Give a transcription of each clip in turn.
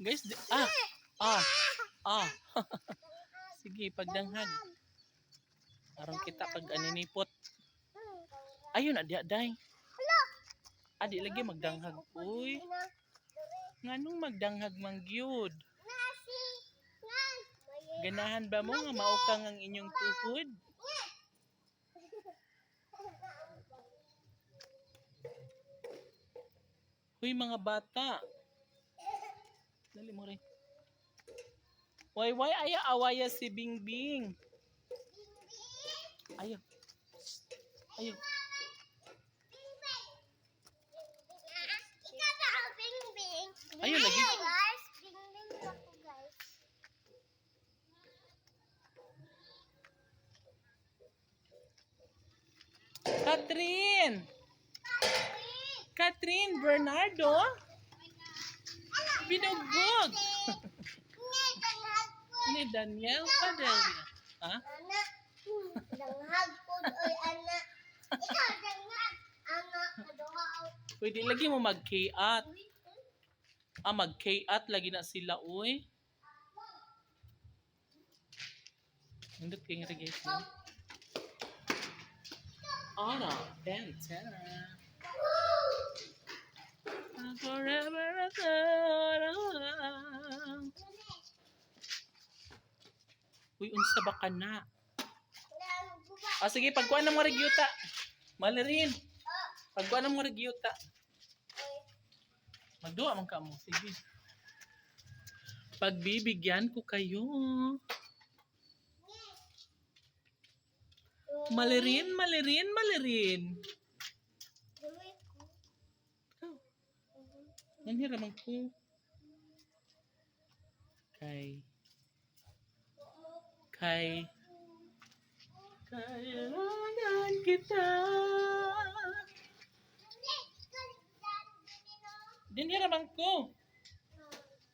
Guys, di- ah, ah, ah. Sige, pagdanghag. Aron kita kag aninipot. Ayun, adi aday. Adi lagi magdanghag. Uy, nganong magdanghag mang? Ganahan ba mo nga maukang ang inyong tuhod? Huy mga bata. Dali mo rin. Why why aya awaya si Bingbing? Ayo. Ayo. Ayun, lagi. Guys, bing-bing ako guys. Catherine! Catherine Bernardo? Binugbog! Ni Daniel Padilla. Ha? Anak, danghag po oy anak. Ikaw danghag. Anak, kaduha out. Pwede lagi mo mag-K-at. Ah, mag-K-at lagi na sila, uy. Hindot kayong reggae mo. Ana, Bentana. Uy, unsa ba ka na? Ah, sige, pagkuhan ng mga regyuta. Malirin. Pagkuhan ng mga regyuta. Magduwa man ka mo. Sige. Pagbibigyan ko kayo. Malirin, malirin, malirin. Oh, nanhiraman ko. Kay. Kay. Kailangan kita. Dinhiraman ko.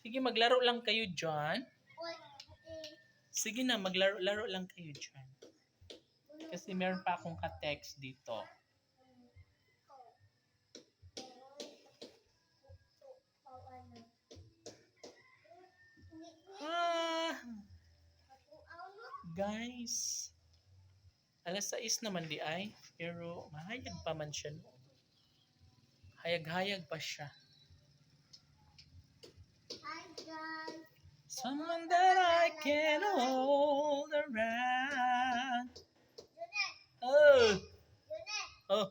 Sige, maglaro lang kayo dyan. Sige na, maglaro-laro lang kayo dyan. Kasi meron pa akong ka-text dito. Guys. Alas 6 naman di ay. Pero mahayag pa man siya noon. Hayag-hayag pa siya. Hi guys. Someone that I can hold around. Junet, Oh, Junet. oh.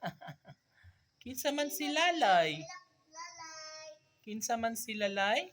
Kinsa man si lalay. Kinsa man si Lalay?